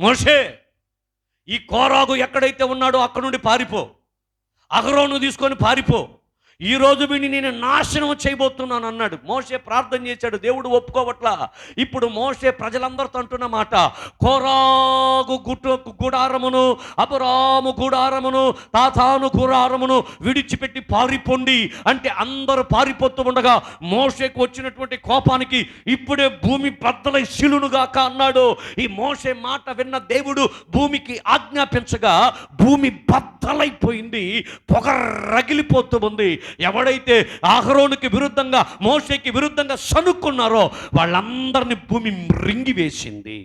మోషే ఈ కోరాగు ఎక్కడైతే ఉన్నాడో అక్కడ నుండి పారిపో. అగరోను తీసుకొని పారిపో. ఈ రోజు వీడిని నేను నాశనం చేయబోతున్నాను అన్నాడు. మోసే ప్రార్థన చేశాడు. దేవుడు ఒప్పుకోవట్లా? ఇప్పుడు మోసే ప్రజలందరితో అంటున్న మాట కోరాగు గుట్టు గుడారమును అపరాము గుడారమును తాతాను గుడారమును విడిచిపెట్టి పారిపోండి. అంటే అందరూ పారిపోతూ ఉండగా మోసేకు వచ్చినటువంటి కోపానికి ఇప్పుడే భూమి బద్దలై శిలునుగాక అన్నాడు. ఈ మోసే మాట విన్న దేవుడు భూమికి ఆజ్ఞాపించగా భూమి బద్దలైపోయింది పొగ రగిలిపోతూ ఉంది. ఎవడైతే ఆహరోనికి విరుద్ధంగా మోసేకి విరుద్ధంగా సనుక్కున్నారో వాళ్ళందరినీ భూమి మృంగివేసింది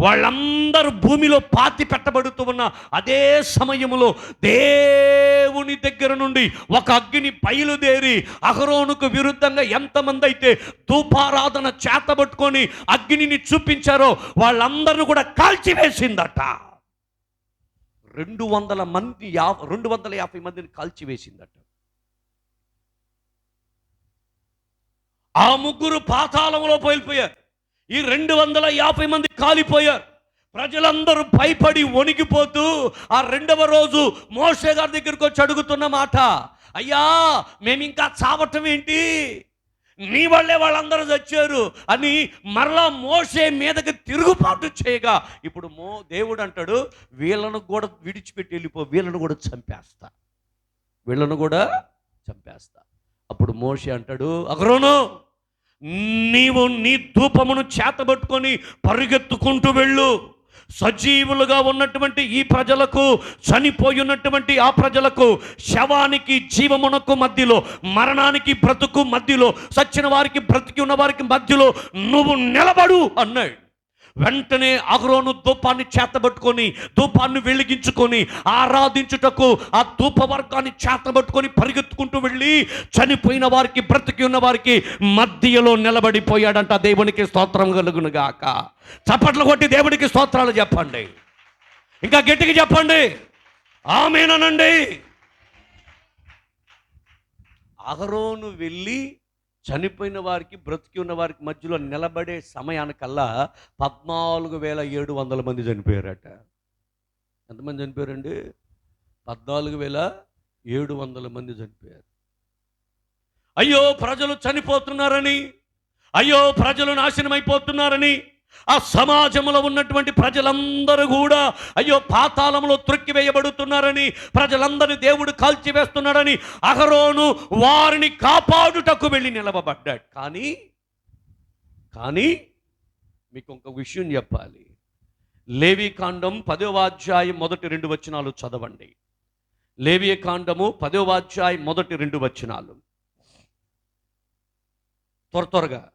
వాళ్ళందరూ భూమిలో పాతి పెట్టబడుతూ ఉన్న అదే సమయంలో దేవుని దగ్గర నుండి ఒక అగ్ని బయలుదేరి అహరోనుకు విరుద్ధంగా ఎంతమంది అయితే ధూపారాధన చేతబట్టుకొని అగ్నిని చూపించారో వాళ్ళందరిని కూడా కాల్చివేసిందట. రెండు వందల మంది యా రెండు వందల యాభై మందిని కాల్చివేసిందట. ఆ ముగ్గురు పాతాళంలో పోయిపోయారు. ఈ రెండు వందల యాభై మంది కాలిపోయారు. ప్రజలందరూ భయపడి వణికిపోతూ ఆ రెండవ రోజు మోషే గారి దగ్గరికి వచ్చి అడుగుతున్న మాట అయ్యా మేము ఇంకా చావటం ఏంటి? నీ వల్లే వాళ్ళందరూ చచ్చారు అని మరలా మోసే మీదకి తిరుగుబాటు చేయగా ఇప్పుడు మో దేవుడు అంటాడు వీళ్ళను కూడా విడిచిపెట్టి వెళ్ళిపో వీళ్ళను కూడా చంపేస్తా. వీళ్ళను కూడా చంపేస్తా. అప్పుడు మోషే అంటాడు అగరోను నీవు నీ ధూపమును చేతబట్టుకొని పరిగెత్తుకుంటూ వెళ్ళు. సజీవులుగా ఉన్నటువంటి ఈ ప్రజలకు చనిపోయి ఉన్నటువంటి ఆ ప్రజలకు శవానికి జీవమునకు మధ్యలో మరణానికి బ్రతుకు మధ్యలో సచ్చిన వారికి బ్రతికి ఉన్న వారికి మధ్యలో నువ్వు నిలబడు అన్నాడు. వెంటనే అహరోను ధూపాన్ని చేతబట్టుకొని ధూపాన్ని వెలిగించుకొని ఆరాధించుటకు ఆ ధూప వర్గాన్ని చేతబట్టుకొని పరిగెత్తుకుంటూ వెళ్ళి చనిపోయిన వారికి బ్రతికి ఉన్న వారికి మధ్యలో నిలబడిపోయాడంట. దేవునికి స్తోత్రం కలుగును గాక. చప్పట్లు కొట్టి దేవుడికి స్తోత్రాలు చెప్పండి. ఇంకా గట్టిగా చెప్పండి. ఆమెనండి అగరోను వెళ్ళి చనిపోయిన వారికి బ్రతికి ఉన్న వారికి మధ్యలో నిలబడే సమయానికల్లా పద్నాలుగు వేల ఏడు వందల మంది చనిపోయారట. ఎంతమంది చనిపోయారండి? పద్నాలుగు వేల ఏడు వందల మంది చనిపోయారు. అయ్యో ప్రజలు చనిపోతున్నారని అయ్యో ప్రజలు నాశనమైపోతున్నారని ఆ సమాజంలో ఉన్నటువంటి ప్రజలందరూ కూడా అయ్యో పాతాళంలో త్రొక్కివేయబడుతున్నారని ప్రజలందరినీ దేవుడు కాల్చివేస్తున్నాడని అహరోను వారిని కాపాడుటకు వెళ్ళి నిలవబడ్డాడు కానీ కానీ మీకు ఒక విషయం చెప్పాలి. లేవి కాండం మొదటి రెండు వచనాలు చదవండి. లేవియ కాండము పదవాధ్యాయం మొదటి రెండు వచనాలు. త్వర త్వరగా.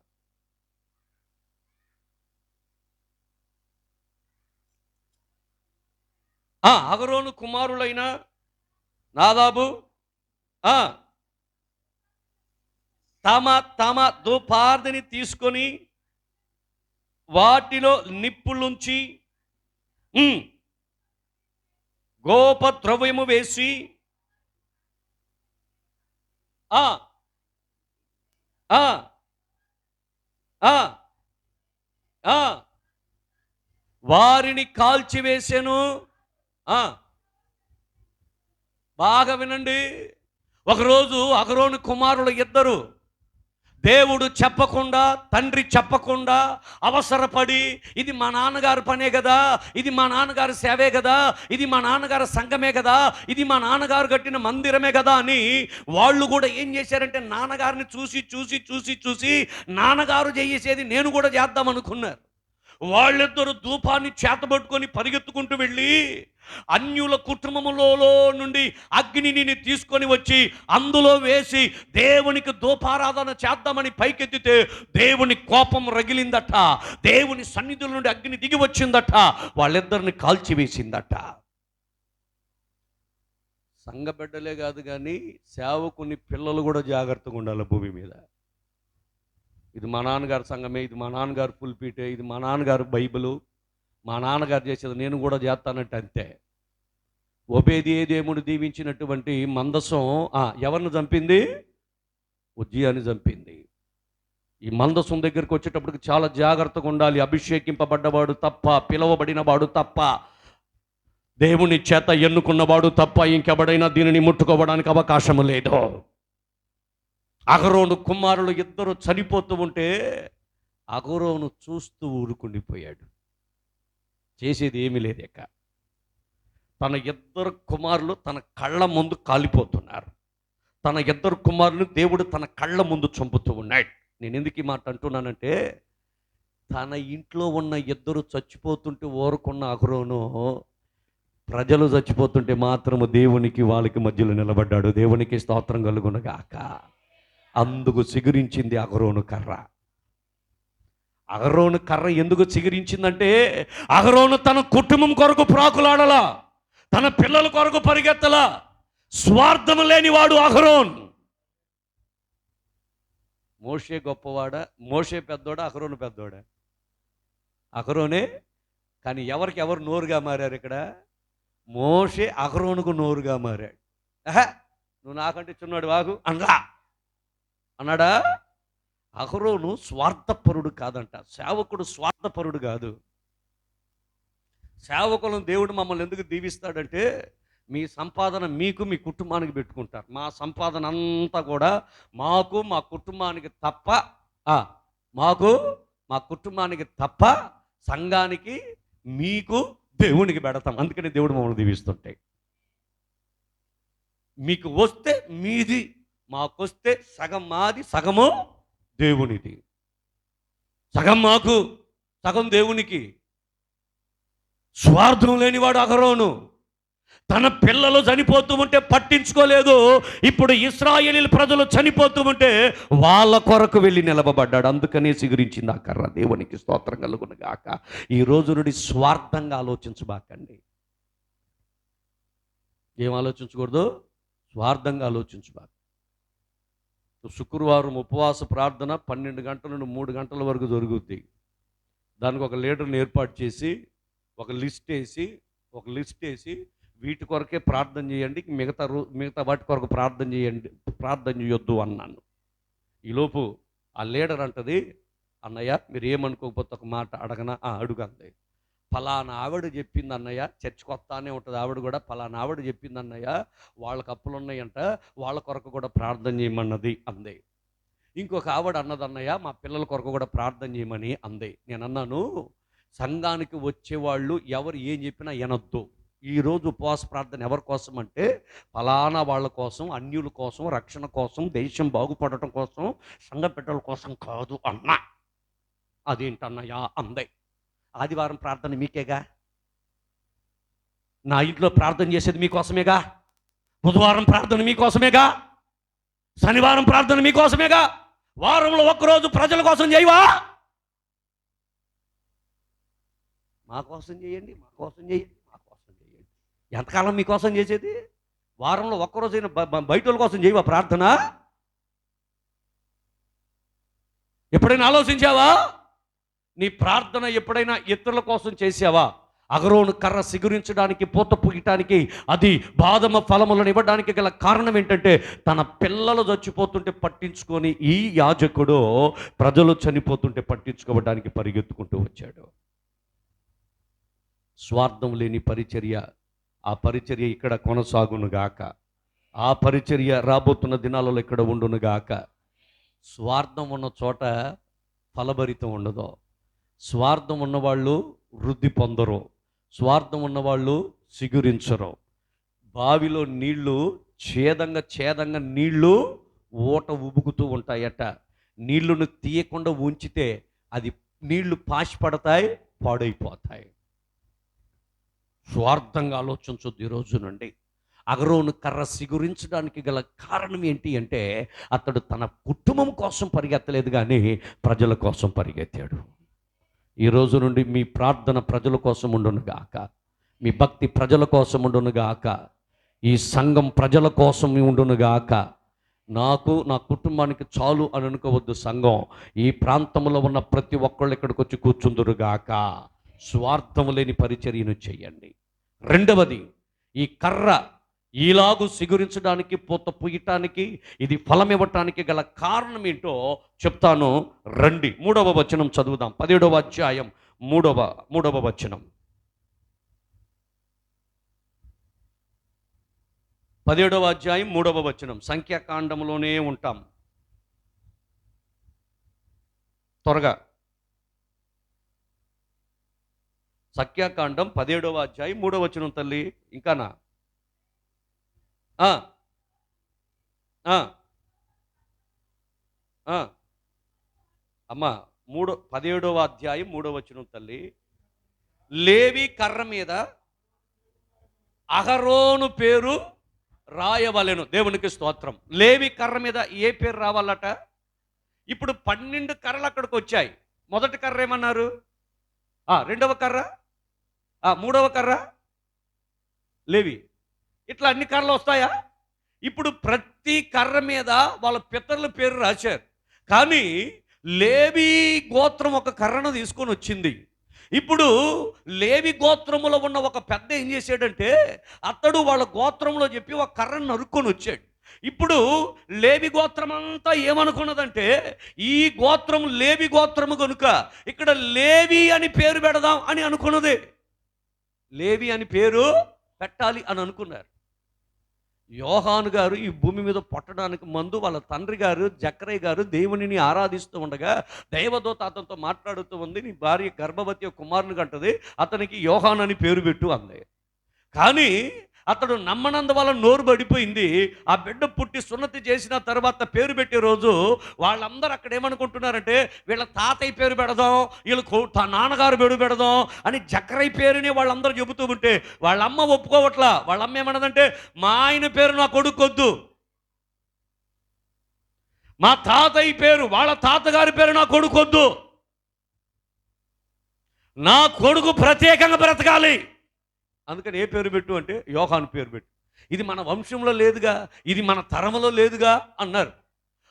అగరోను కుమారులైన నాదాబు తమ తమ దుపార్దిని తీసుకొని వాటిలో నిప్పులుంచి గోప ద్రవ్యము వేసి ఆ, ఆ, ఆ, ఆ, వారిని కాల్చివేశాను వేసాను బాగా వినండి. ఒకరోజు అగరోని కుమారులు ఇద్దరు దేవుడు చెప్పకుండా తండ్రి చెప్పకుండా అవసరపడి ఇది మా నాన్నగారి పనే కదా ఇది మా నాన్నగారి సేవే కదా ఇది మా నాన్నగారి సంఘమే కదా ఇది మా నాన్నగారు కట్టిన మందిరమే కదా అని వాళ్ళు కూడా ఏం చేశారంటే నాన్నగారిని చూసి చూసి చూసి చూసి నాన్నగారు చేసేది నేను కూడా చేద్దాం అనుకున్నారు. వాళ్ళిద్దరు ధూపాన్ని చేతబట్టుకొని పరిగెత్తుకుంటూ వెళ్ళి అన్యుల కుటుంబములలో నుండి అగ్నిని తీసుకొని వచ్చి అందులో వేసి దేవునికి దూపారాధన చేద్దామని పైకెత్తితే దేవుని కోపం రగిలిందట. దేవుని సన్నిధుల నుండి అగ్ని దిగి వచ్చిందట. వాళ్ళిద్దరిని కాల్చివేసిందట. సంఘబిడ్డలే కాదు కానీ సేవకుని పిల్లలు కూడా జాగ్రత్తగా ఉండాలి భూమి మీద. ఇది మా నాన్నగారు సంఘమే ఇది మా నాన్నగారు పుల్పీటే ఇది మా నాన్నగారు బైబిలు. మా నాన్నగారు చేసేది నేను కూడా చేస్తానంటే అంతే. ఒబేది దేవుడు దీవించినటువంటి మందసం ఎవరిని చంపింది? ఉజ్జయాన్ని చంపింది. ఈ మందసం దగ్గరికి వచ్చేటప్పటికి చాలా జాగ్రత్తగా ఉండాలి. అభిషేకింపబడ్డవాడు తప్ప పిలువబడినవాడు తప్ప దేవుని చేత ఎన్నుకున్నవాడు తప్ప ఇంకెవడైనా దీనిని ముట్టుకోవడానికి అవకాశం లేదు. అగరోను కుమారులు ఇద్దరు చనిపోతూ ఉంటే అగరోను చూస్తూ ఊరుకుండిపోయాడు. చేసేది ఏమీ లేదు ఇక తన ఇద్దరు కుమారులు తన కళ్ళ ముందు కాలిపోతున్నారు. తన ఇద్దరు కుమారులు దేవుడు తన కళ్ళ ముందు చంపుతూ ఉన్నాడు. నేను ఎందుకు ఈ మాట అంటున్నానంటే తన ఇంట్లో ఉన్న ఇద్దరు చచ్చిపోతుంటే ఓరుకున్న అహరోను ప్రజలు చచ్చిపోతుంటే మాత్రము దేవునికి వాళ్ళకి మధ్యలో నిలబడ్డాడు. దేవునికి స్తోత్రం కలుగునగాక అందుకు సిగురించింది అగరోను కర్ర. అహరోను కర్ర ఎందుకు చిగురించిందంటే అహరోను తన కుటుంబం కొరకు ప్రాకులాడలా తన పిల్లల కొరకు పరిగెత్తలా. స్వార్థం లేనివాడు అహరోన్. మోషే గొప్పవాడా? మోషే పెద్దోడా? అహరోను పెద్దోడా? అహరోనే? కానీ ఎవరికి ఎవరు నోరుగా మారారు ఇక్కడ? మోషే అహరోనుకు నోరుగా మారాడు. నువ్వు నాకంటే చిన్నవాడు వాగు అనరా అన్నాడా? అహరోను స్వార్థపరుడు కాదంట. సేవకుడు స్వార్థపరుడు కాదు. సేవకులను దేవుడు మమ్మల్ని ఎందుకు దీవిస్తాడంటే మీ సంపాదన మీకు మీ కుటుంబానికి పెట్టుకుంటారు. మా సంపాదన అంతా కూడా మాకు మా కుటుంబానికి తప్ప మాకు మా కుటుంబానికి తప్ప సంఘానికి మీకు దేవునికి పెడతాం. అందుకని దేవుడు మమ్మల్ని దీవిస్తుంటాయి. మీకు వస్తే మీది మాకొస్తే సగం మాది సగము దేవునిది సగం మాకు సగం దేవునికి. స్వార్థం లేనివాడు అగరోను తన పిల్లలు చనిపోతూ ఉంటే పట్టించుకోలేదు. ఇప్పుడు ఇస్రాయేలీ ప్రజలు చనిపోతూ ఉంటే వాళ్ళ కొరకు వెళ్ళి నిలబడ్డాడు. అందుకనే సిగురించింది ఆ కర్ర. దేవునికి స్తోత్రం కలుగును గాక. ఈ రోజు నుండి స్వార్థంగా ఆలోచించబాకండి. ఏం ఆలోచించకూడదు? స్వార్థంగా ఆలోచించబాక శుక్రవారం ఉపవాస ప్రార్థన పన్నెండు గంటల నుండి మూడు గంటల వరకు జరుగుద్ది. దానికి ఒక లీడర్ని ఏర్పాటు చేసి ఒక లిస్ట్ వేసి ఒక లిస్ట్ వేసి వీటి కొరకే ప్రార్థన చేయండి మిగతా రో మిగతా వాటి కొరకు ప్రార్థన చేయండి ప్రార్థన చేయొద్దు అన్నాను. ఈలోపు ఆ లీడర్ అంటది అన్నయ్య మీరు ఏమనుకోకపోతే ఒక మాట అడగనా? "ఆ, అడుగు అంది. ఫలానా ఆవిడ చెప్పింది అన్నయ్య చర్చ్ కొత్తానే ఉంటుంది. ఆవిడ కూడా ఫలానా ఆవిడ చెప్పింది అన్నయ్య వాళ్ళకి అప్పులు ఉన్నాయంట వాళ్ళ కొరకు కూడా ప్రార్థన చేయమన్నది అంది. ఇంకొక ఆవిడ అన్నది అన్నయ్య మా పిల్లల కొరకు కూడా ప్రార్థన చేయమని అంది. నేను అన్నాను సంఘానికి వచ్చేవాళ్ళు ఎవరు ఏం చెప్పినా వినొద్దు. ఈరోజు ఉపవాస ప్రార్థన ఎవరి కోసం అంటే ఫలానా వాళ్ళ కోసం అన్యుల కోసం రక్షణ కోసం దేశం బాగుపడటం కోసం సంఘ పెట్టల కోసం కాదు అన్న. అదేంటన్నయ్యా అందే. ఆదివారం ప్రార్థన మీకేగా? నా ఇంట్లో ప్రార్థన చేసేది మీకోసమేగా? బుధవారం ప్రార్థన మీకోసమేగా? శనివారం ప్రార్థన మీకోసమేగా? వారంలో ఒక్కరోజు ప్రజల కోసం చేయవా? మా కోసం చేయండి మా కోసం చేయండి మా కోసం చేయండి. ఎంతకాలం మీకోసం చేసేది? వారంలో ఒక్కరోజైనా బ- బయట వాళ్ళ కోసం చేయవా ప్రార్థన? ఎప్పుడైనా ఆలోచించావా? నీ ప్రార్థన ఎప్పుడైనా ఇతరుల కోసం చేసావా? అగరోను కర్ర సిగురించడానికి పూత పూయటానికి అది బాదమ ఫలములను ఇవ్వడానికి గల కారణం ఏంటంటే తన పిల్లలు చచ్చిపోతుంటే పట్టించుకొని ఈ యాజకుడు ప్రజలు చనిపోతుంటే పట్టించుకోవడానికి పరిగెత్తుకుంటూ వచ్చాడు. స్వార్థం లేని పరిచర్య ఆ పరిచర్య ఇక్కడ కొనసాగునుగాక ఆ పరిచర్య రాబోతున్న దినాలలో ఇక్కడ ఉండునుగాక స్వార్థం ఉన్న చోట ఫలభరితం ఉండదు. స్వార్థం ఉన్నవాళ్ళు వృద్ధి పొందరు. స్వార్థం ఉన్నవాళ్ళు సిగురించరు. బావిలో నీళ్ళు ఛేదంగా ఛేదంగా నీళ్ళు ఊట ఉబుకుతూ ఉంటాయట. నీళ్ళను తీయకుండా ఉంచితే అది నీళ్ళు పాసి పడతాయి పాడైపోతాయి. స్వార్థంగా ఆలోచించొద్దు ఈరోజు నుండి. అగరోను కర్ర సిగురించడానికి గల కారణం ఏంటి అంటే అతడు తన కుటుంబం కోసం పరిగెత్తలేదు కానీ ప్రజల కోసం పరిగెత్తాడు. ఈ రోజు నుండి మీ ప్రార్థన ప్రజల కోసం ఉండునుగాక మీ భక్తి ప్రజల కోసం ఉండునుగాక ఈ సంఘం ప్రజల కోసం ఉండును గాక. నాకు నా కుటుంబానికి చాలు అని అనుకోవద్దు సంఘం. ఈ ప్రాంతంలో ఉన్న ప్రతి ఒక్కళ్ళు ఇక్కడికి వచ్చి కూర్చుందురుగాక స్వార్థం లేని పరిచర్యను చేయండి. రెండవది ఈ కర్ర ఈలాగు సిగురించడానికి పూత పుయ్యటానికి ఇది ఫలం ఇవ్వటానికి గల కారణం ఏంటో చెప్తాను. రండి. మూడవ వచనం చదువుదాం. పదిహేడవ అధ్యాయం మూడవ మూడవ వచనం. పదిహేడవ అధ్యాయం మూడవ వచనం. సంఖ్యాకాండంలోనే ఉంటాం. త్వరగా. సంఖ్యాకాండం పదిహేడవ అధ్యాయం మూడవ వచనం తల్లి. ఇంకానా? అమ్మా మూడో పదిహేడవ అధ్యాయం మూడవ వచనం తల్లి. లేవి కర్ర మీద అహరోను పేరు రాయవలెను. దేవునికి స్తోత్రం. లేవి కర్ర మీద ఏ పేరు రావాలట? ఇప్పుడు పన్నెండు కర్రలు అక్కడికి వచ్చాయి. మొదటి కర్ర ఏమన్నారు? రెండవ కర్ర? మూడవ కర్ర? లేవి. ఇట్లా అన్ని కర్రలు వస్తాయా? ఇప్పుడు ప్రతి కర్ర మీద వాళ్ళ పితరుల పేరు రాశారు. కానీ లేవి గోత్రం ఒక కర్రను తీసుకొని వచ్చింది. ఇప్పుడు లేవి గోత్రములో ఉన్న ఒక పెద్ద ఏం చేశాడంటే అతడు వాళ్ళ గోత్రంలో చెప్పి ఒక కర్రను నరుక్కొని వచ్చాడు. ఇప్పుడు లేవి గోత్రం అంతా ఏమనుకున్నదంటే ఈ గోత్రం లేవి గోత్రము కనుక ఇక్కడ లేవి అని పేరు పెడదాం అని అనుకున్నది. లేవి అని పేరు పెట్టాలి అని అనుకున్నారు. యోహాను గారు ఈ భూమి మీద పుట్టడానికి మందు వాళ్ళ తండ్రి గారు జక్రయ్య గారు దేవునిని ఆరాధిస్తూ ఉండగా దైవదూత అతనితో మాట్లాడుతూ ఉంది నీ భార్య గర్భవతి కుమారుని కంటది అతనికి యోహాన్ అని పేరు పెట్టు అంది. కానీ అతడు నమ్మనందు వల్ల నోరు పడిపోయింది ఆ బిడ్డ పుట్టి సున్నతి చేసిన తర్వాత పేరు పెట్టే రోజు వాళ్ళందరూ అక్కడ ఏమనుకుంటున్నారంటే వీళ్ళ తాతయ్య పేరు పెడదాం వీళ్ళు తా నాన్నగారు పేరు పెడదాం అని జక్రయ్య పేరుని వాళ్ళందరూ చెబుతూ ఉంటే వాళ్ళ అమ్మ ఒప్పుకోవట్లా. వాళ్ళమ్మ ఏమన్నదంటే మా ఆయన పేరు నా కొడుకొద్దు. మా తాతయ్య పేరు వాళ్ళ తాతగారి పేరు నా కొడుకొద్దు. నా కొడుకు ప్రత్యేకంగా బ్రతకాలి. అందుకని ఏ పేరు పెట్టు అంటే యోహాను పేరు పెట్టు. ఇది మన వంశంలో లేదుగా ఇది మన తరములో లేదుగా అన్నారు.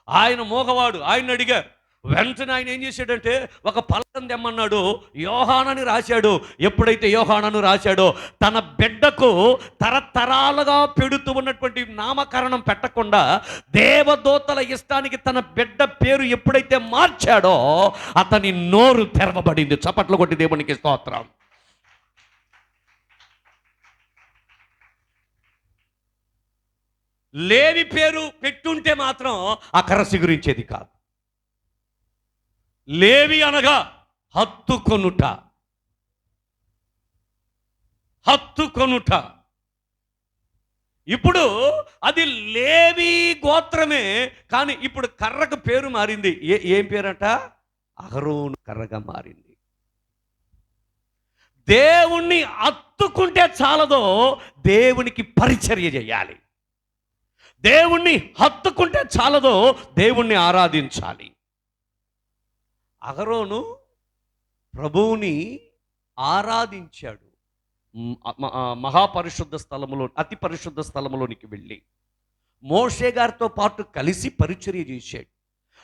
ఆయన మోగవాడు ఆయన అడిగారు. వెంటనే ఆయన ఏం చేశాడంటే ఒక పలకం తెమ్మన్నాడు యోహానని రాశాడు. ఎప్పుడైతే యోహానను రాశాడో తన బిడ్డకు తరతరాలుగా పెడుతూ ఉన్నటువంటి నామకరణం పెట్టకుండా దేవదూతల ఇష్టానికి తన బిడ్డ పేరు ఎప్పుడైతే మార్చాడో అతని నోరు తెరవబడింది. చప్పట్లు కొట్టి దేవునికి స్తోత్రం. లేవి పేరు పెట్టుంటే మాత్రం ఆ కర్ర సిగురించేది కాదు. లేవి అనగా హత్తుకొనుట హత్తుకొనుట ఇప్పుడు అది లేవి గోత్రమే కానీ ఇప్పుడు కర్రకు పేరు మారింది. ఏ ఏం పేరట? అహరోను కర్రగా మారింది. దేవుణ్ణి హత్తుకుంటే చాలదో దేవునికి పరిచర్య చేయాలి. దేవుణ్ణి హత్తుకుంటే చాలదో దేవుణ్ణి ఆరాధించాలి. అగరోను ప్రభువుని ఆరాధించాడు. మహాపరిశుద్ధ స్థలములో అతి పరిశుద్ధ స్థలములోనికి వెళ్ళి. మోషే గారితో పాటు కలిసి పరిచర్య చేశాడు.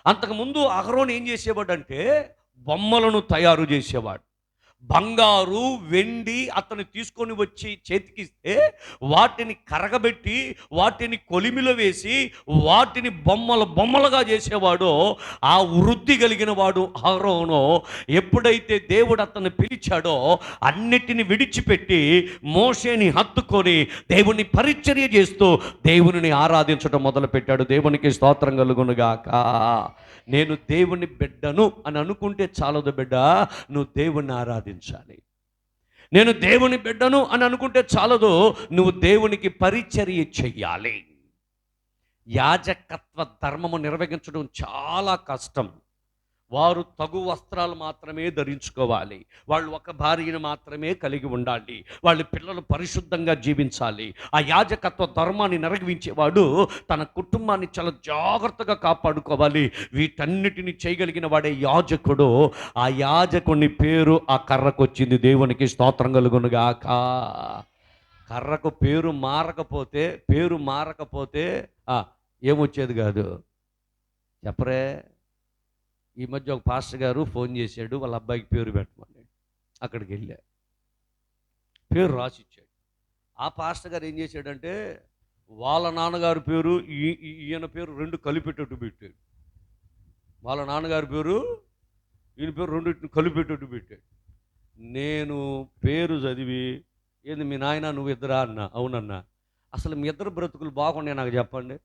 అంతకుముందు అహరోన్ ఏం చేసేవాడు అంటే బొమ్మలను తయారు చేసేవాడు. బంగారు వెండి అతను తీసుకొని వచ్చి చేతికిస్తే వాటిని కరగబెట్టి వాటిని కొలిమిలో వేసి వాటిని బొమ్మలు బొమ్మలుగా చేసేవాడో ఆ వృద్ధి కలిగిన వాడు అహరోను ఎప్పుడైతే దేవుడు అతన్ని పిలిచాడో అన్నిటిని విడిచిపెట్టి మోషేని హత్తుకొని దేవుని పరిచర్య చేస్తూ దేవుని ఆరాధించడం మొదలుపెట్టాడు. దేవునికి స్తోత్రం కలుగునుగాక. నేను దేవుని బిడ్డను అని అనుకుంటే చాలదు బిడ్డ నువ్వు దేవుణ్ణి ఆరాధించాలి. నేను దేవుని బిడ్డను అని అనుకుంటే చాలదు నువ్వు దేవునికి పరిచర్య చెయ్యాలి. యాజకత్వ ధర్మము నిర్వహించడం చాలా కష్టం. వారు తగు వస్త్రాలు మాత్రమే ధరించుకోవాలి. వాళ్ళు ఒక భార్యను మాత్రమే కలిగి ఉండాలి. వాళ్ళ పిల్లలు పరిశుద్ధంగా జీవించాలి. ఆ యాజకత్వ ధర్మాన్ని నిర్వహించేవాడు తన కుటుంబాన్ని చాలా జాగ్రత్తగా కాపాడుకోవాలి. వీటన్నిటిని చేయగలిగిన వాడే యాజకుడు. ఆ యాజకుని పేరు ఆ కర్రకు వచ్చింది. దేవునికి స్తోత్రం కలుగునుగాక. కర్రకు పేరు మారకపోతే పేరు మారకపోతే ఏమొచ్చేది కాదు? చెప్పరే. ఈ మధ్య ఒక పాస్టర్ గారు ఫోన్ చేశాడు వాళ్ళ అబ్బాయికి పేరు పెట్టమని. అక్కడికి వెళ్ళా. పేరు రాసిచ్చాడు. ఆ పాస్టర్ గారు ఏం చేశాడంటే వాళ్ళ నాన్నగారి పేరు ఈ- ఈయన పేరు రెండు కలిపెట్టట్టు పెట్టాడు. వాళ్ళ నాన్నగారి పేరు ఈయన పేరు రెండింటిని కలిపేటట్టు పెట్టాడు. నేను పేరు చదివి ఏంది మీ నాయన నువ్వు ఇద్దరా అన్న? అవునన్నా. అసలు మీ ఇద్దరు బ్రతుకులు బాగున్నాయి నాకు చెప్పండి.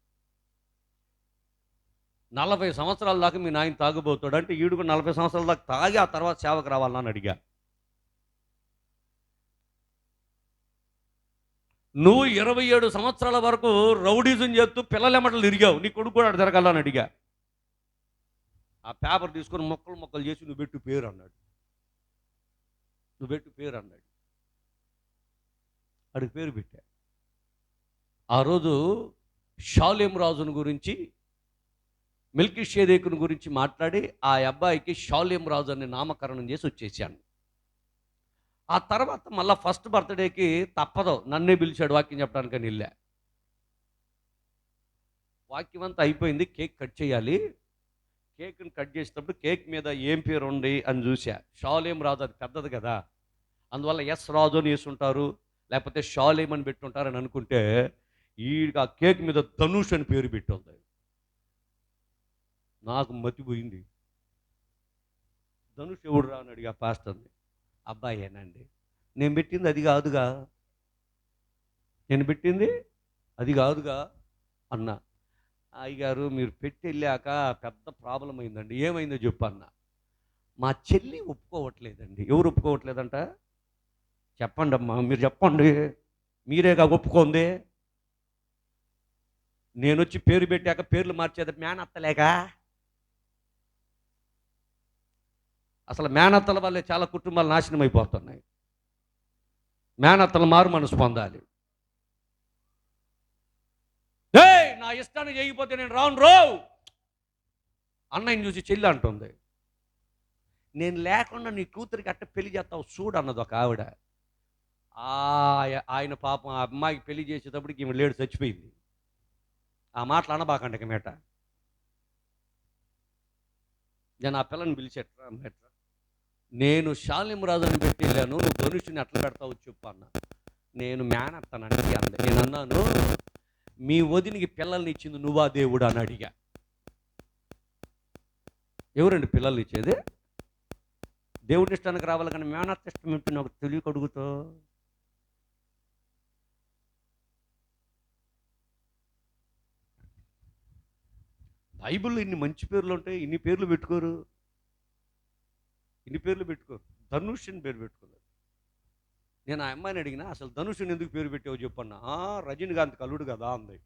నలభై సంవత్సరాల దాకా మీ నాయన తాగుబోతాడు అంటే ఈడుకు నలభై సంవత్సరాల దాకా తాగి ఆ తర్వాత సేవకు రావాలని అడిగా. నువ్వు ఇరవై ఏడు సంవత్సరాల వరకు రౌడీజం చేస్తూ పిల్లలెమ్మటలు తిరిగావు. నీ కొడుకు కూడా తిరగాలని అడిగా. ఆ పేపర్ తీసుకొని మొక్కలు మొక్కలు చేసి నువ్వు పెట్టు పేరు అన్నాడు. నువ్వు పెట్టు పేరు అన్నాడు. అడిగి పేరు పెట్టా. ఆ రోజు షాలేం రాజును గురించి మిల్కీ షేదేకుని గురించి మాట్లాడి ఆ అబ్బాయికి షాలేం రాజు అనే నామకరణం చేసి వచ్చేసాను. ఆ తర్వాత మళ్ళీ ఫస్ట్ బర్త్డేకి తప్పదు నన్నే పిలిచాడు వాక్యం చెప్పడానికి అని వెళ్ళా. వాక్యం అంతా అయిపోయింది కేక్ కట్ చేయాలి. కేక్ని కట్ చేసేటప్పుడు కేక్ మీద ఏం పేరు ఉంది అని చూసా షాలేం రాజు అది పెద్దది కదా. అందువల్ల ఎస్ రాజు అని వేసుంటారు లేకపోతే షాలేం అని పెట్టుంటారు అని అనుకుంటే ఈ ఆ కేక్ మీద ధనుష్ అని పేరు పెట్టుంది. నాకు మతిపోయింది ధనుష్ ఎవడు రా అని అడిగా పాస్టర్ని. అబ్బాయేనండి నేను పెట్టింది అది కాదుగా. నేను పెట్టింది అది కాదుగా అన్నా. అయ్యగారు మీరు పెట్టి వెళ్ళాక పెద్ద ప్రాబ్లం అయిందండి. ఏమైందో చెప్పు అన్న. మా చెల్లి ఒప్పుకోవట్లేదండి. ఎవరు ఒప్పుకోవట్లేదంట? చెప్పండి అమ్మా మీరు చెప్పండి. మీరేగా ఒప్పుకోంది? నేను వచ్చి పేరు పెట్టాక పేర్లు మార్చేది మేనత్తలేక అసలు మేనత్తల వల్లే చాలా కుటుంబాలు నాశనం అయిపోతున్నాయి. మేనత్తలు మారు మనసు పొందాలి. నా ఇష్టాన్ని చేయకపోతే నేను రాను రావు అన్నయ్యని చూసి చెల్లి అంటుంది. నేను లేకుండా నీ కూతురికి అట్ట పెళ్ళి చేస్తావు చూడు అన్నది ఒక ఆవిడ. ఆయన పాపం ఆ అమ్మాయికి పెళ్ళి చేసేటప్పటికి ఈమె లేడు చచ్చిపోయింది. ఆ మాటలు అనబాకండి ఇక మేట. నేను ఆ పిల్లని పిలిచేట్రా మేట్రా. నేను శాలిం రాజుని పెట్టి వెళ్ళాను. నువ్వు ధనుషుని ఎట్లా పెడతావు చెప్పు అన్న. నేను మేనత్తనండి అంది. నేను అన్నాను మీ వదినికి పిల్లల్ని ఇచ్చింది నువ్వా దేవుడు? అని అడిగా. ఎవరండి పిల్లల్ని ఇచ్చేది? దేవుడి ఇష్టానికి రావాలి కానీ మేనత్త ఇష్టం ఏంటి నాకు తెలియక అడుగుతో బైబిల్లో ఇన్ని మంచి పేర్లు ఉంటాయి ఇన్ని పేర్లు పెట్టుకోరు. ఇన్ని పేర్లు పెట్టుకోరు ధనుష్ అని పేరు పెట్టుకున్నారు నేను ఆ అమ్మాయిని అడిగినా అసలు ధనుషుని ఎందుకు పేరు పెట్టావు చెప్పన్నా? రజనీకాంత్ కలుడు కదా అంది.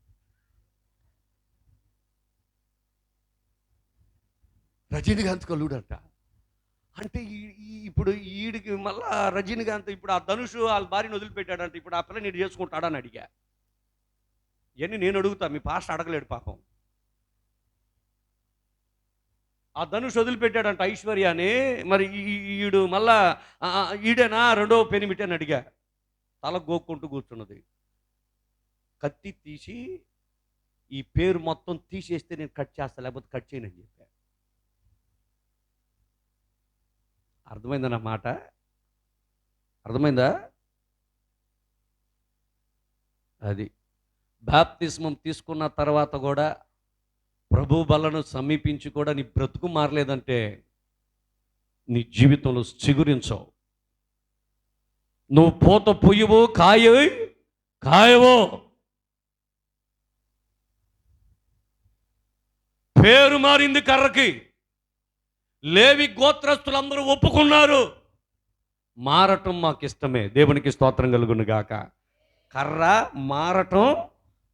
రజనీకాంత్ కలుడు అంట అంటే ఈ- ఇప్పుడు ఈడికి మళ్ళా రజనీకాంత్ ఇప్పుడు ఆ ధనుషు వాళ్ళ భార్యను వదిలిపెట్టాడంటే. ఇప్పుడు ఆ పిల్ల నేను చేసుకుంటాడని అడిగా. ఇవన్నీ నేను అడుగుతా మీ పాస్ట్ అడగలేడు పాపం. ఆ ధనుష్ వదిలిపెట్టాడంట ఐశ్వర్యాని. మరి ఈడు మళ్ళా ఈడేనా? రెండవ పెనిమిటి అని అడిగా. తల గోక్కుంటూ కూర్చున్నది. కత్తి తీసి ఈ పేరు మొత్తం తీసేస్తే నేను కట్ చేస్తా లేకపోతే కట్ చేయనని చెప్పా. అర్థమైందన్న మాట? అర్థమైందా? అది. బాప్తిస్మం తీసుకున్న తర్వాత కూడా ప్రభు బలను సమీపించి కూడా నీ బ్రతుకు మారలేదంటే నీ జీవితంలో చిగురించవు. నువ్వు పోత పొయ్యవు కాయ కాయవో. పేరు మారింది కర్రకి. లేవి గోత్రస్తులందరూ ఒప్పుకున్నారు. మారటం మాకు ఇష్టమే దేవునికి స్తోత్రం కలుగును గాక. కర్ర మారటం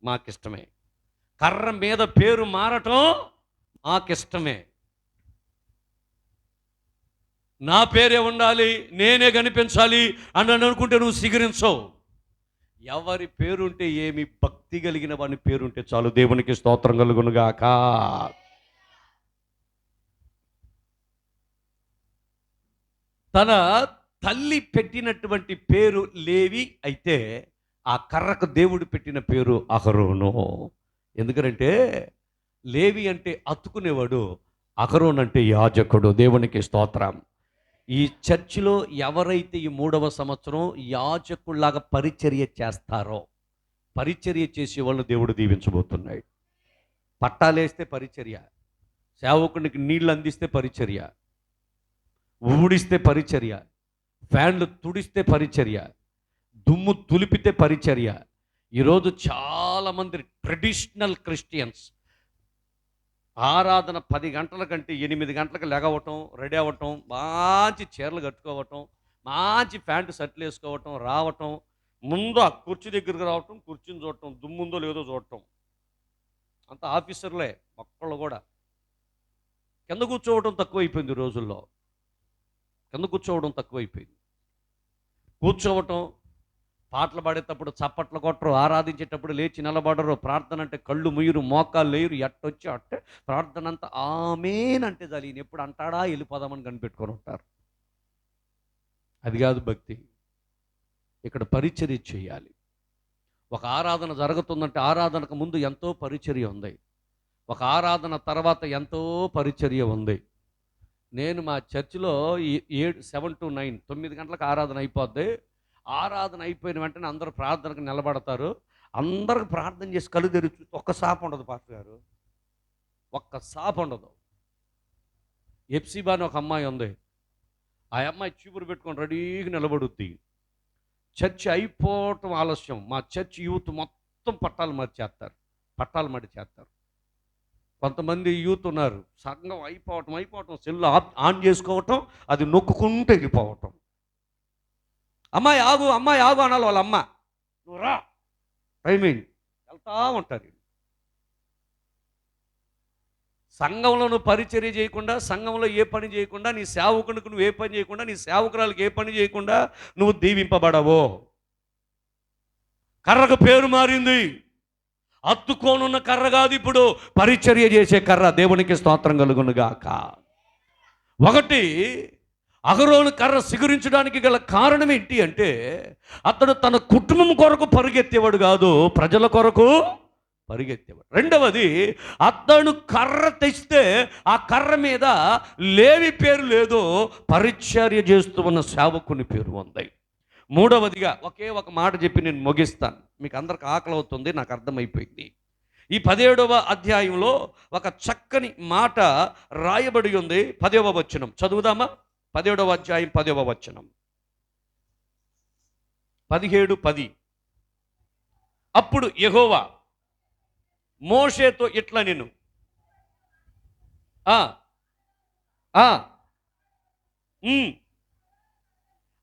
మాకిష్టమే. కర్ర మీద పేరు మారటం మాకిష్టమే. నా పేరే ఉండాలి నేనే కనిపించాలి అని అని అనుకుంటే నువ్వు సిగరించవు. ఎవరి పేరుంటే ఏమి భక్తి కలిగిన వాని పేరుంటే చాలు. దేవునికి స్తోత్రం కలుగునుగాక. తన తల్లి పెట్టినటువంటి పేరు లేవి అయితే ఆ కర్రకు దేవుడు పెట్టిన పేరు అహరోను. ఎందుకంటే లేవి అంటే అతుకునేవాడు అకరోన్ అంటే యాజకుడు. దేవునికి స్తోత్రం. ఈ చర్చిలో ఎవరైతే ఈ మూడవ సంవత్సరం యాజకుల్లాగా పరిచర్య చేస్తారో పరిచర్య చేసే వాళ్ళు దేవుడు దీవించబోతున్నాడు. పట్టాలేస్తే పరిచర్య సేవకునికి నీళ్ళు అందిస్తే పరిచర్య ఊడిస్తే పరిచర్య ఫ్యాన్లు తుడిస్తే పరిచర్య దుమ్ము తులిపితే పరిచర్య ఈరోజు చాలామంది ట్రెడిషనల్ క్రిస్టియన్స్ ఆరాధన పది గంటల కంటే ఎనిమిది గంటలకు లెగవటం రెడీ అవ్వటం మంచి చీరలు కట్టుకోవటం మంచి ప్యాంటు షర్ట్లు వేసుకోవటం రావటం ముందు ఆ కుర్చీ దగ్గరికి రావటం కుర్చీని చూడటం దుమ్ముందో లేదో చూడటం. అంత ఆఫీసర్లే మొక్కలు కూడా. కింద కూర్చోవడం తక్కువైపోయింది ఈ రోజుల్లో. కింద కూర్చోవడం తక్కువైపోయింది. కూర్చోవటం పాటలు పాడేటప్పుడు చప్పట్లు కొట్టరు ఆరాధించేటప్పుడు లేచి నిలబడరు. ప్రార్థన అంటే కళ్ళు ముయ్యరు మోకాలు లేరు ఎట్టొచ్చి అట్టే ప్రార్థన అంతా ఆమెనంటే చాలు. ఈయన ఎప్పుడు అంటాడా? వెళ్ళిపోదామని కనిపెట్టుకొని ఉంటారు. అది కాదు భక్తి. ఇక్కడ పరిచర్య చేయాలి. ఒక ఆరాధన జరుగుతుందంటే ఆరాధనకు ముందు ఎంతో పరిచర్య ఉంది. ఒక ఆరాధన తర్వాత ఎంతో పరిచర్య ఉంది. నేను మా చర్చిలో ఏడు సెవెన్ టు నైన్ తొమ్మిది గంటలకు ఆరాధన అయిపోద్ది. ఆరాధన అయిపోయిన వెంటనే అందరూ ప్రార్థనకు నిలబడతారు. అందరికి ప్రార్థన చేసి కళ్ళు తెరిచి ఒక్క సాప ఉండదు పాస్టర్ గారు. ఒక్క సాప ఉండదు. ఎప్సిబా అని ఒక అమ్మాయి ఉంది. ఆ అమ్మాయి చీపురు పెట్టుకొని రెడీగా నిలబడుద్ది. చర్చి అయిపోవటం ఆలస్యం. మా చర్చ్ యూత్ మొత్తం పట్టాలు మరి చేస్తారు పట్టాలు మడి చేస్తారు. కొంతమంది యూత్ ఉన్నారు. సంఘం అయిపోవటం అయిపోవటం సెల్ ఆన్ చేసుకోవటం అది నొక్కుకుంటూ వెళ్ళిపోవటం. అమ్మాయి ఆగు అమ్మాయి ఆగు అనాలి వాళ్ళ అమ్మ. నువ్వు రా. మీన్ వెళ్తా ఉంటారు. సంఘంలో నువ్వు పరిచర్య చేయకుండా సంఘంలో ఏ పని చేయకుండా నీ సేవకునికి నువ్వు ఏ పని చేయకుండా నీ సేవకురాలకు ఏ పని చేయకుండా నువ్వు దీవింపబడవు. కర్రకు పేరు మారింది. అత్తుకోనున్న కర్ర కాదు ఇప్పుడు. పరిచర్య చేసే కర్ర దేవునికి స్తోత్రం కలుగునుగాక. ఒకటి అగరోను కర్ర సిగురించడానికి గల కారణం ఏంటి అంటే అతడు తన కుటుంబం కొరకు పరిగెత్తేవాడు కాదు ప్రజల కొరకు పరిగెత్తేవాడు. రెండవది అతను కర్ర తెస్తే ఆ కర్ర మీద లేవి పేరు లేదు పరిచర్య చేస్తూ ఉన్న సేవకుని పేరు ఉంది. మూడవదిగా ఒకే ఒక మాట చెప్పి నేను ముగిస్తాను. మీకు అందరికి ఆకలి అవుతుంది నాకు అర్థమైపోయింది. ఈ పదిహేడవ అధ్యాయంలో ఒక చక్కని మాట రాయబడి ఉంది. పదవ వచనం. చదువుదామా? పదిహేడవ అధ్యాయం పదవ వచనం. పదిహేడు పది. అప్పుడు యహోవా మోషేతో ఇట్లా నేను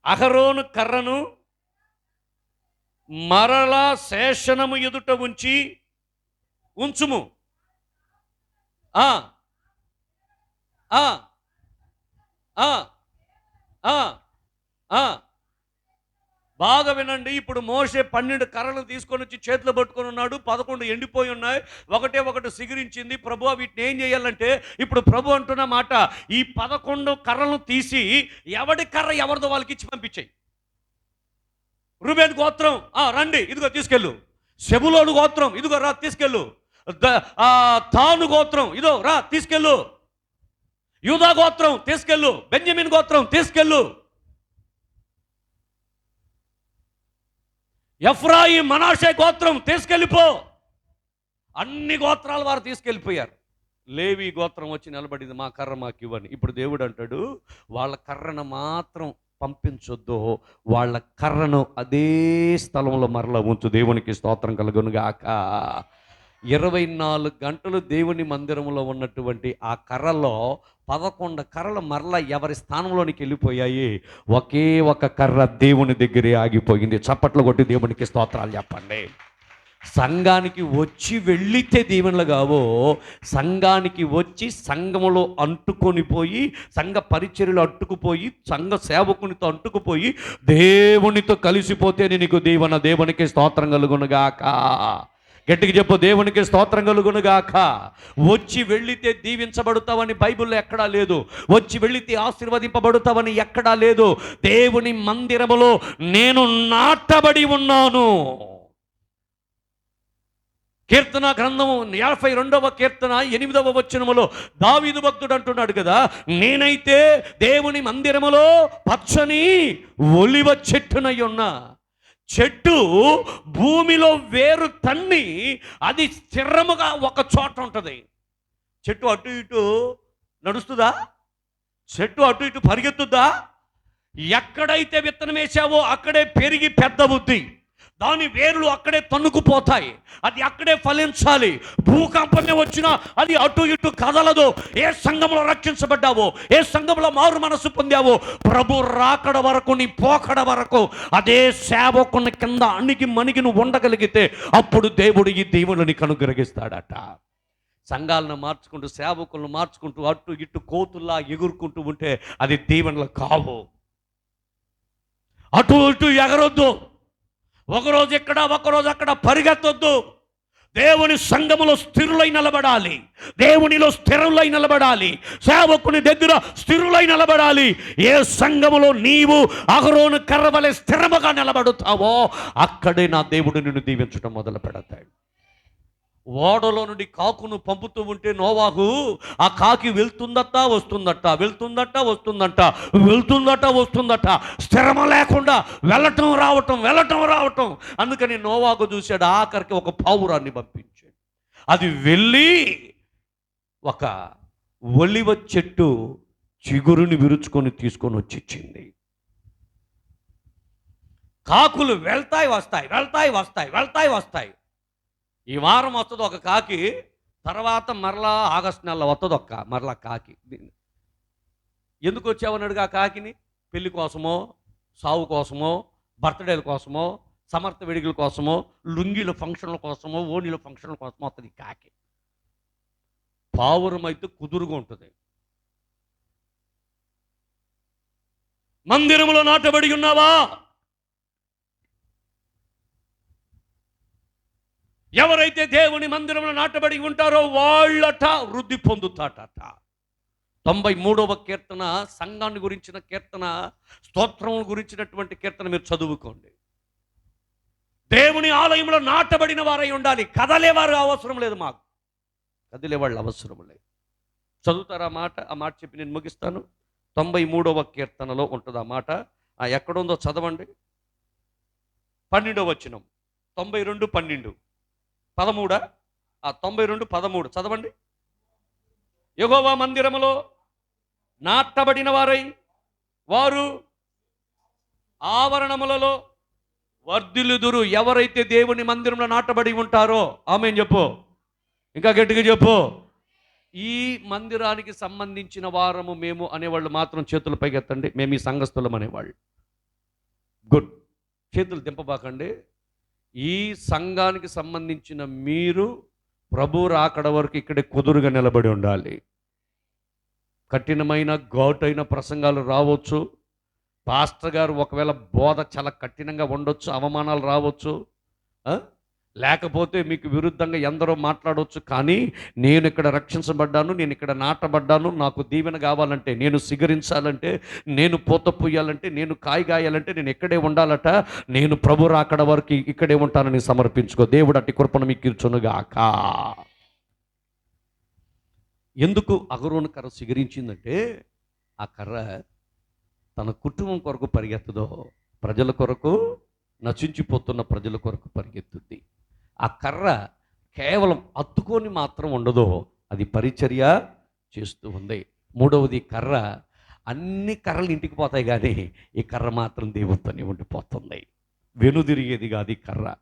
అహరోను కర్రను మరలా శేషనము ఎదుట ఉంచి ఉంచుము. ఆ ఆ ఆ. బాగా వినండి ఇప్పుడు మోసే పన్నెండు కర్రలు తీసుకొని వచ్చి చేతిలో పట్టుకొని ఉన్నాడు పదకొండు ఎండిపోయి ఉన్నాయి ఒకటే ఒకటి సిగిరించింది. ప్రభు వీటిని ఏం చేయాలంటే ఇప్పుడు ప్రభు అంటున్న మాట ఈ పదకొండు కర్రలను తీసి ఎవడి కర్ర ఎవరిదో వాళ్ళకి ఇచ్చి పంపించాయి. రుబేన్ గోత్రం ఆ, రండి ఇదిగో తీసుకెళ్ళు. శబులోను గోత్రం ఇదిగో రా తీసుకెళ్ళు. తాను గోత్రం ఇదో రా తీసుకెళ్ళు. యూదా గోత్రం తీసుకెళ్ళు బెంజమిన్ గోత్రం తీసుకెళ్ళు. ఎఫ్రాయి మనాషే గోత్రం తీసుకెళ్ళిపో. అన్ని గోత్రాల వారు తీసుకెళ్ళిపోయారు. లేవి గోత్రం వచ్చి నిలబడింది మా కర్ర మాకు ఇవ్వని. ఇప్పుడు దేవుడు అంటాడు వాళ్ళ కర్రను మాత్రం పంపించొద్దు. వాళ్ళ కర్రను అదే స్థలంలో మరల ఉంచు. దేవునికి స్తోత్రం కలుగునుగాక. ఇరవై నాలుగు గంటలు దేవుని మందిరంలో ఉన్నటువంటి ఆ కర్రలో పదకొండు కర్రలు మరల ఎవరి స్థానంలోనికి వెళ్ళిపోయాయి? ఒకే ఒక కర్ర దేవుని దగ్గరే ఆగిపోయింది. చప్పట్లు కొట్టి దేవునికి స్తోత్రాలు చెప్పండి. సంఘానికి వచ్చి వెళ్ళితే దీవెనలు కావో. సంఘానికి వచ్చి సంఘములో అంటుకొని పోయి సంఘ పరిచర్యలు అంటుకుపోయి సంఘ సేవకునితో అంటుకుపోయి దేవునితో కలిసిపోతే నీకు దీవెన దేవునికి స్తోత్రం కలుగునుగాక. గట్టికి చెప్పు దేవునికి స్తోత్రం కలుగునుగాక. వచ్చి వెళ్ళితే దీవించబడతావని బైబిల్లో ఎక్కడా లేదు. వచ్చి వెళ్ళితే ఆశీర్వదింపబడతావని ఎక్కడా లేదు. దేవుని మందిరములో నేను నాటబడి ఉన్నాను. కీర్తన గ్రంథము యాభై రెండవ కీర్తన ఎనిమిదవ వచనములో దావీదు భక్తుడు అంటున్నాడు కదా నేనైతే దేవుని మందిరములో పచ్చని ఒలివ చెట్టునై ఉన్నా. చెట్టు భూమిలో వేరు తన్ని అది స్థిరముగా ఒక చోట ఉంటుంది. చెట్టు అటు ఇటు నడుస్తుందా? చెట్టు అటు ఇటు పరిగెత్తుద్దా? ఎక్కడైతే విత్తనం వేసావో అక్కడే పెరిగి పెద్ద బుద్ధి. దాని వేర్లు అక్కడే తన్నుకుపోతాయి. అది అక్కడే ఫలించాలి. భూకంపమే వచ్చినా అది అటు ఇటు కదలదు. ఏ సంఘంలో రక్షించబడ్డావో ఏ సంఘంలో మారు మనసు పొందావో ప్రభు రాకడ వరకు నీ పోకడ వరకు అదే సేవకుని కింద అణిగి మణిగి నువ్వు ఉండగలిగితే అప్పుడు దేవుడు ఈ దేవుని కనుగ్రహిస్తాడట సంఘాలను మార్చుకుంటూ సేవకులను మార్చుకుంటూ అటు ఇటు కోతుల్లా ఎగురుకుంటూ ఉంటే అది దీవెనలు కావు. అటు ఇటు ఎగరొద్దు. ఒకరోజు ఇక్కడ ఒకరోజు అక్కడ పరిగెత్తొద్దు. దేవుని సంఘములో స్థిరులై నిలబడాలి. దేవునిలో స్థిరులై నిలబడాలి. సేవకుని దగ్గర స్థిరులై నిలబడాలి. ఏ సంఘములో నీవు అహరోను కర్రవలే స్థిరముగా నిలబడుతావో అక్కడే నా దేవుడు నిన్ను దీవించడం మొదలు పెడతాడు ఓడలో నుండి కాకును పంపుతూ ఉంటే నోవాహు ఆ కాకి వెళ్తుందట వస్తుందట వెళ్తుందట వస్తుందట వెళ్తుందట వస్తుందట. స్థిరమ లేకుండా వెళ్ళటం రావటం వెళ్ళటం రావటం. అందుకని నోవాకు చూశాడు ఆఖరికి ఒక పావురాన్ని పంపించాడు. అది వెళ్ళి ఒక ఒలివ చెట్టు చిగురుని విరుచుకొని తీసుకొని వచ్చిచ్చింది. కాకులు వెళ్తాయి వస్తాయి వెళ్తాయి వస్తాయి వెళ్తాయి వస్తాయి. ఈ వారం వస్తుంది ఒక కాకి తర్వాత మరలా ఆగస్టు నెలలో వస్తుంది ఒక్క మరలా కాకి. ఎందుకు వచ్చావన్నాడుగా ఆ కాకిని? పెళ్ళి కోసమో సావు కోసమో బర్త్డేల కోసమో సమర్థ వేడుకల కోసమో లుంగీల ఫంక్షన్ల కోసమో ఓణిల ఫంక్షన్ల కోసమో వస్తుంది కాకి. పావురం అయితే కుదురుగా ఉంటుంది. మందిరములో నాటబడి ఉన్నావా? ఎవరైతే దేవుని మందిరంలో నాటబడి ఉంటారో వాళ్ళట వృద్ధి పొందుతాటట. తొంభై మూడవ కీర్తన సంఘాన్ని గురించిన కీర్తన స్తోత్రం గురించినటువంటి కీర్తన మీరు చదువుకోండి. దేవుని ఆలయంలో నాటబడిన వారై ఉండాలి. కదలేవారు అవసరం లేదు మాకు. కదిలే వాళ్ళు అవసరం లేదు. చదువుతారు ఆ మాట? ఆ మాట చెప్పి నేను ముగిస్తాను. తొంభై మూడవ కీర్తనలో ఉంటుంది ఆ మాట. ఎక్కడుందో చదవండి. పన్నెండవ వచనం. తొంభై రెండు పన్నెండు. పదమూడా? ఆ తొంభై రెండు పదమూడు. చదవండి. యెహోవా మందిరములో నాటబడిన వారై వారు ఆవరణములలో వర్ధిల్లుదురు. ఎవరైతే దేవుని మందిరంలో నాటబడి ఉంటారో ఆమె చెప్పు. ఇంకా గట్టిగా చెప్పు. ఈ మందిరానికి సంబంధించిన వారము మేము అనేవాళ్ళు మాత్రం చేతులు పైకెత్తండి. మేము ఈ సంఘస్థులం అనేవాళ్ళు. గుడ్. చేతులు దింపబాకండి. ఈ సంఘానికి సంబంధించిన మీరు ప్రభు రాకడ వరకు ఇక్కడే కుదురుగా నిలబడి ఉండాలి. కఠినమైన ఘాటైన ప్రసంగాలు రావచ్చు. పాస్టర్ గారు ఒకవేళ బోధ చాలా కఠినంగా ఉండొచ్చు అవమానాలు రావచ్చు. లేకపోతే మీకు విరుద్ధంగా ఎందరో మాట్లాడవచ్చు కానీ నేను ఇక్కడ రక్షించబడ్డాను నేను ఇక్కడ నాటబడ్డాను నాకు దీవెన కావాలంటే నేను సిగరించాలంటే నేను పూత పుయ్యాలంటే నేను కాయ గాయాలంటే నేను ఇక్కడే ఉండాలట నేను ప్రభు రాకడ వరకు ఇక్కడే ఉంటానని సమర్పించుకో. దేవుడు అట్టి కృపణ మీకు ఇచ్చునుగాక. ఎందుకు అగరోను కర్ర సిగరించిందంటే ఆ కర్ర తన కుటుంబం కొరకు పరిగెత్తదో ప్రజల కొరకు నశించిపోతున్న ప్రజల కొరకు పరిగెత్తుద్ది. ఆ కర్ర కేవలం అత్తుకొని మాత్రం ఉండదు. అది పరిచర్య చేస్తూ ఉంది. మూడవది కర్ర అన్ని కర్రలు ఇంటికి పోతాయి కానీ ఈ కర్ర మాత్రం దేవుడితోనే ఉండిపోతుంది. వెనుదిరిగేది కాదు ఈ కర్ర.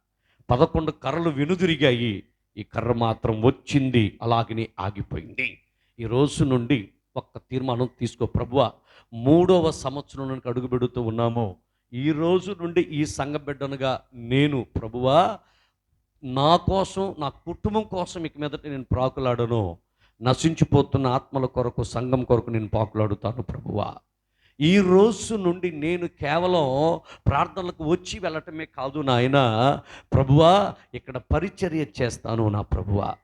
పదకొండు కర్రలు వెనుదిరిగాయి. ఈ కర్ర మాత్రం వచ్చింది అలాగనే ఆగిపోయింది. ఈ రోజు నుండి ఒక్క తీర్మానం తీసుకో ప్రభువ. మూడవ సంవత్సరం నుండి అడుగు పెడుతూ ఉన్నాము. ఈ రోజు నుండి ఈ సంఘ బిడ్డనుగా నేను ప్రభువా నా కోసం నా కుటుంబం కోసం ఇక మీదట నేను ప్రాకులాడను. నశించిపోతున్న ఆత్మల కొరకు సంఘం కొరకు నేను పాకులాడుతాను ప్రభువా. ఈ రోజు నుండి నేను కేవలం ప్రార్థనలకు వచ్చి వెళ్ళటమే కాదు నాయన. ప్రభువా ఇక్కడ పరిచర్య చేస్తాను నా ప్రభువా.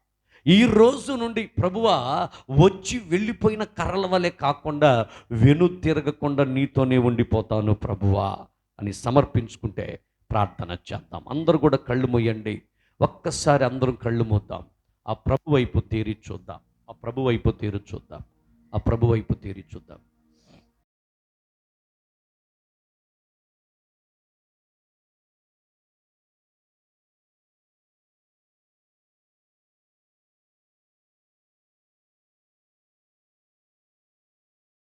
ఈ రోజు నుండి ప్రభువా వచ్చి వెళ్ళిపోయిన కర్రల వలె కాకుండా వెను తిరగకుండా నీతోనే ఉండిపోతాను ప్రభువా అని సమర్పించుకుంటే ప్రార్థన చేద్దాం. అందరూ కూడా కళ్ళు మొయ్యండి ఒక్కసారి అందరం కళ్ళు మూద్దాం. ఆ ప్రభు వైపు తీరి చూద్దాం. ఆ ప్రభు వైపు తీరి చూద్దాం. ఆ ప్రభు వైపు తీరి చూద్దాం.